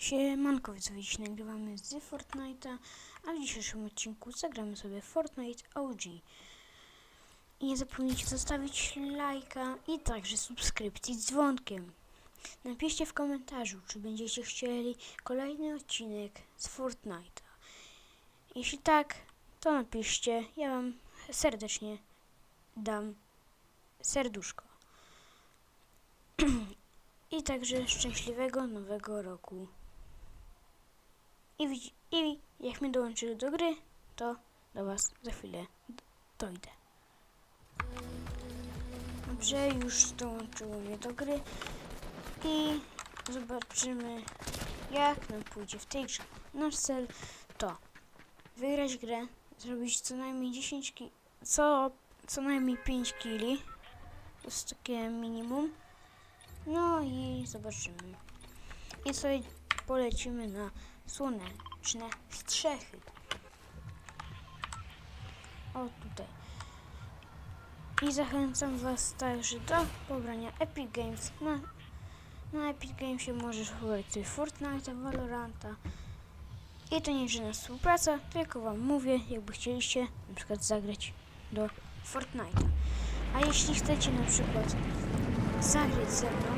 Siemanko, widzowie, nagrywamy z Fortnite'a, a w dzisiejszym odcinku zagramy sobie Fortnite OG. I nie zapomnijcie zostawić lajka i także subskrypcji z dzwonkiem. Napiszcie w komentarzu, czy będziecie chcieli kolejny odcinek z Fortnite'a. Jeśli tak, to napiszcie, ja wam serdecznie dam serduszko. I także szczęśliwego nowego roku. I, I jak mnie dołączyli do gry, to do Was za chwilę dojdę. Dobrze, już dołączyło mnie do gry i zobaczymy jak nam pójdzie w tej grze. Nasz cel to wygrać grę, zrobić co najmniej 10 ki- co, co najmniej 5 kili. To jest takie minimum. No i zobaczymy. I sobie polecimy na słoneczne strzechy. O tutaj. I zachęcam Was także do pobrania Epic Games. Na, na Epic Gamesie możesz pobrać sobie Fortnite, Valoranta. I to nie żadna współpraca, tylko Wam mówię, jakby chcieliście na przykład zagrać do Fortnite'a. A jeśli chcecie na przykład zagrać ze mną,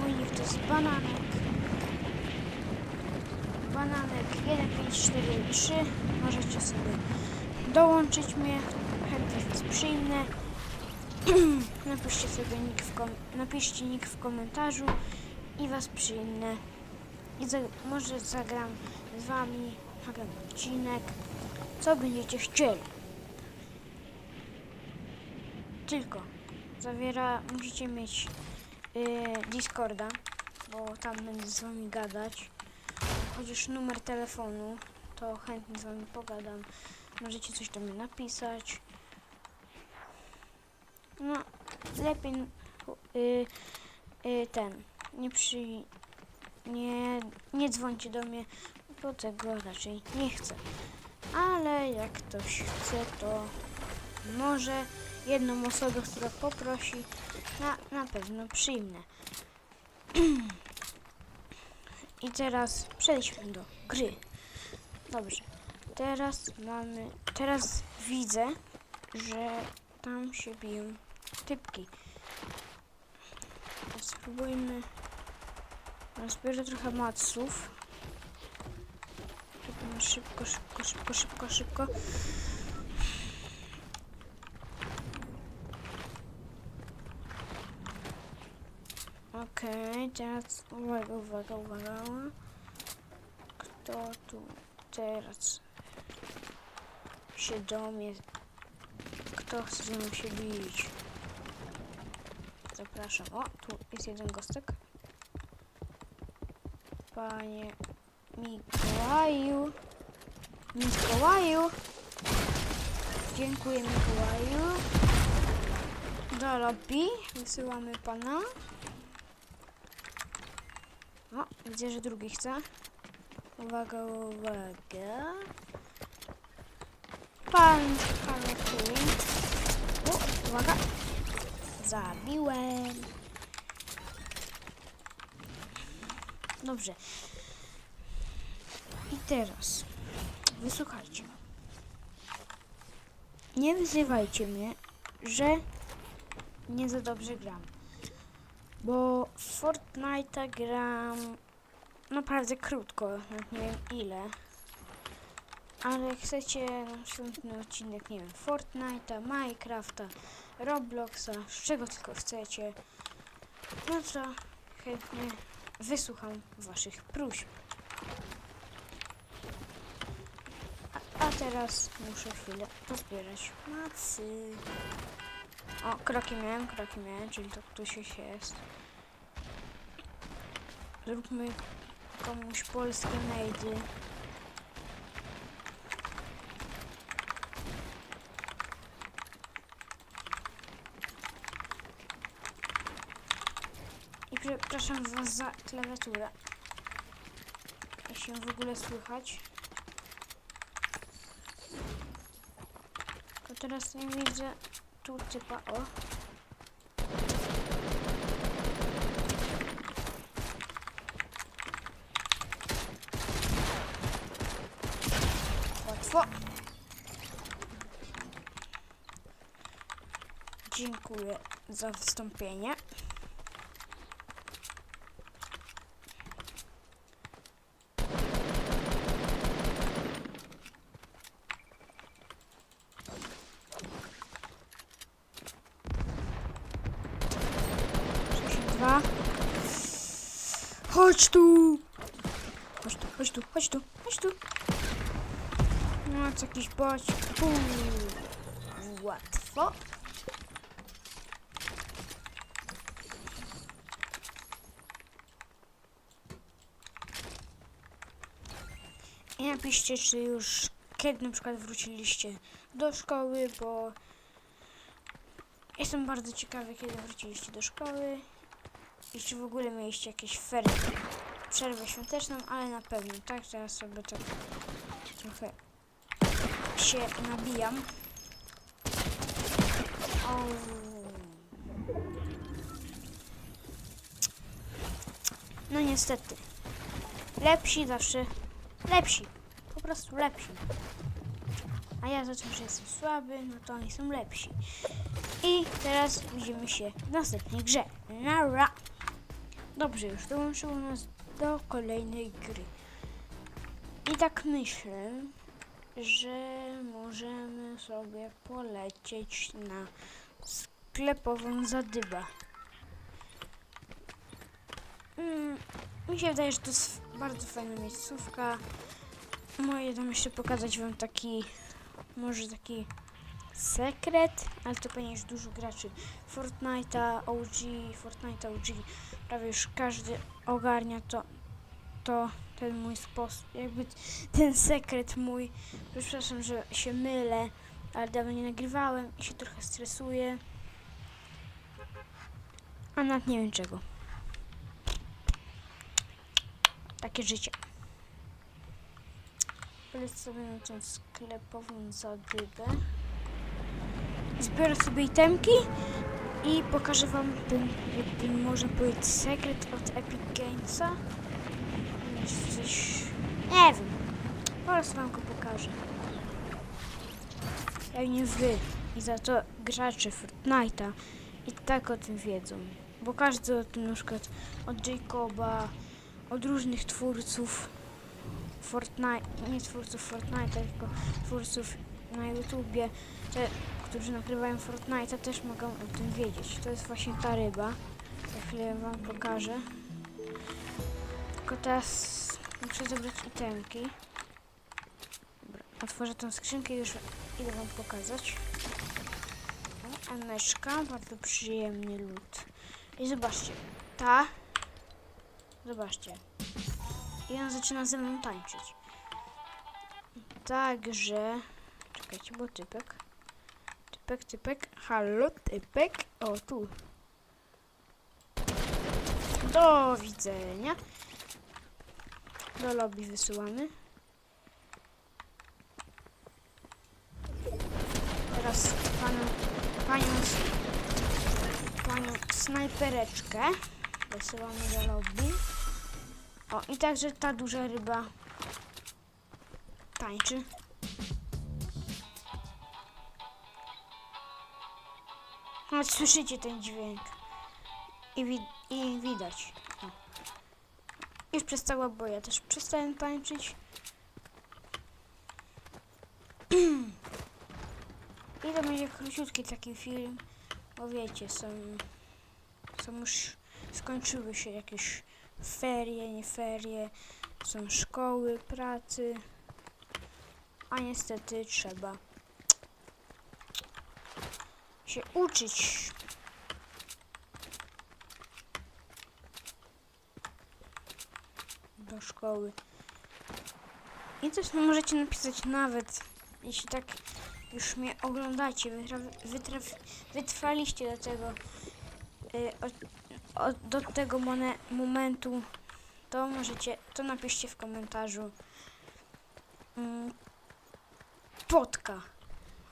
mój nick to jest Bananek. Bananek 1543. Możecie sobie dołączyć mnie. Chętnie was przyjmę. Napiszcie sobie nick w kom- napiszcie nick w komentarzu i was przyjmę. I za- może zagram z wami, nagram odcinek, co będziecie chcieli. Tylko zawiera, musicie mieć yy, Discorda, bo tam będę z wami gadać. Chociaż numer telefonu, to chętnie z wami pogadam. Możecie coś do mnie napisać. No, lepiej yy, yy, ten, nie przy... Nie, nie dzwońcie do mnie, bo tego raczej nie chcę. Ale jak ktoś chce, to może jedną osobę, która poprosi, na, na pewno przyjmę. I teraz przejdźmy do gry. Dobrze. Teraz mamy. Teraz widzę, że tam się biją typki. Spróbujmy. Rozbierze trochę maców. Szybko, szybko, szybko, szybko, szybko. Okej, teraz uwaga, uwaga, uwaga. Kto tu teraz się do mnie... Kto chce ze mną się bić? Zapraszam. O, tu jest jeden gostek. Panie Mikołaju. Mikołaju. Dziękuję Mikołaju. Do lobby wysyłamy pana. Widzę, że drugi chce. Uwaga, uwaga. Pan, pan. O, uwaga. Zabiłem. Dobrze. I teraz wysłuchajcie. Nie wyzywajcie mnie, że nie za dobrze gram. Bo w Fortnite'a gram naprawdę krótko, nie wiem ile. Ale chcecie następny odcinek, nie wiem, Fortnite'a, Minecrafta, Robloxa, z czego tylko chcecie, no to chętnie wysłucham waszych próśb. A, a teraz muszę chwilę pozbierać macy. O, kroki miałem, kroki miałem, czyli to tu się jest. Zróbmy komuś polskie najdy. I przepraszam was za klawiaturę. Jeśli ją w ogóle słychać. To teraz nie widzę tu typa. O. łatwo. Dziękuję za wystąpienie. Chodź tu! Chodź tu, chodź tu, chodź tu, chodź tu. No, co jakiś boć. Łatwo. I napiszcie, czy już kiedy na przykład wróciliście do szkoły, bo jestem bardzo ciekawy, kiedy wróciliście do szkoły i czy w ogóle mieliście jakieś ferie, przerwę świąteczną, ale na pewno, tak, teraz sobie tak trochę się nabijam. O. No niestety. Lepsi zawsze lepsi. Po prostu lepsi. A ja za tym, że jestem słaby, no to oni są lepsi. I teraz widzimy się w następnej grze. Nara! Dobrze, już dołączyło nas do kolejnej gry. I tak myślę, że możemy sobie polecieć na sklepową zadybę. Mm, mi się wydaje, że to jest bardzo fajna miejscówka. Moje tam jeszcze pokazać wam taki, może taki sekret, ale to pewnie już dużo graczy Fortnite'a OG, Fortnite'a OG, prawie już każdy ogarnia to, to ten mój sposób, jakby ten sekret mój. Przepraszam, że się mylę, ale dawno nie nagrywałem i się trochę stresuję. A nawet nie wiem czego. Takie życie. Polecę sobie na tą sklepową zadybę. Zbiorę sobie itemki i pokażę wam ten, jakby można powiedzieć, sekret od Epic Gamesa. Coś... Nie wiem. Po prostu wam go pokażę. Pewnie wy i za to gracze Fortnite'a i tak o tym wiedzą. Bo każdy o tym na przykład od Jacoba, od różnych twórców Fortnite, nie twórców Fortnite'a, tylko twórców na YouTubie, te, którzy nagrywają Fortnite'a też mogą o tym wiedzieć. To jest właśnie ta ryba. Za chwilę wam pokażę. Tylko teraz muszę zebrać itemki. Dobra, otworzę tą skrzynkę i już idę wam pokazać. O, Emeczka, bardzo przyjemny lód. I zobaczcie, ta, zobaczcie, i on zaczyna ze mną tańczyć. Także, czekajcie, bo typek, typek, typek, halo, typek, o tu. Do widzenia. Do lobby wysyłamy. Teraz panią, panią, panią snajpereczkę wysyłamy do lobby. O, i także ta duża ryba tańczy. No, słyszycie ten dźwięk. I, wi i widać. Już przestała, bo ja też przestałem tańczyć. I to będzie króciutki taki film, bo wiecie, są, są już, skończyły się jakieś ferie, nie ferie, są szkoły, pracy, a niestety trzeba się uczyć. Do szkoły. I też no, możecie napisać nawet, jeśli tak już mnie oglądacie, wytra- wytraf- wytrwaliście do tego, y, od, od, do tego mone- momentu, to możecie, to napiszcie w komentarzu. Mm, Potka.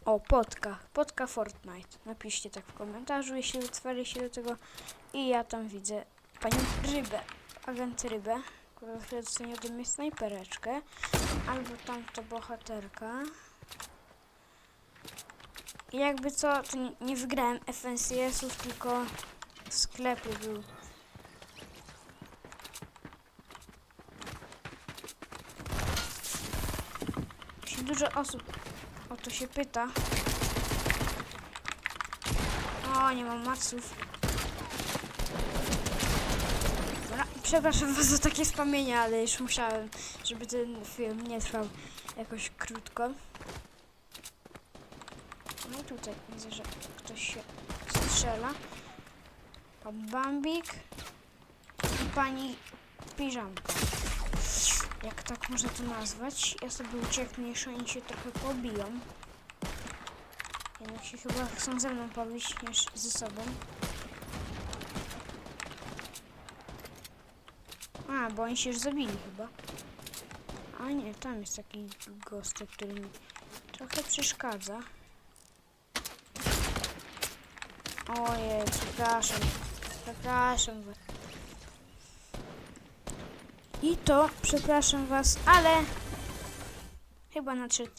O, potka. Potka Fortnite. Napiszcie tak w komentarzu, jeśli wytrwaliście do tego. I ja tam widzę panią Rybę. Agent Rybę. Dostanie ode mnie snajpereczkę. Albo tamta bohaterka. I jakby co, to nie, nie wygrałem FNCS-ów, tylko w sklepie był. Się dużo osób o to się pyta. O, nie mam maców. Dobra, Przepraszam was za takie spamienie, ale już musiałem, żeby ten film nie trwał jakoś krótko. No i tutaj widzę, że ktoś się strzela. Pan Bambik i pani Piżamka. Jak tak można to nazwać? Ja sobie ucieknę, jeszcze oni się trochę pobiją. Jednak się chyba chcą ze mną pobić niż ze sobą. Bo oni się już zabili chyba. A nie, tam jest taki gość, który mi trochę przeszkadza. Ojej, przepraszam. Przepraszam was. I to, przepraszam was, ale chyba nadszedł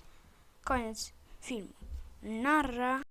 koniec filmu. Narra.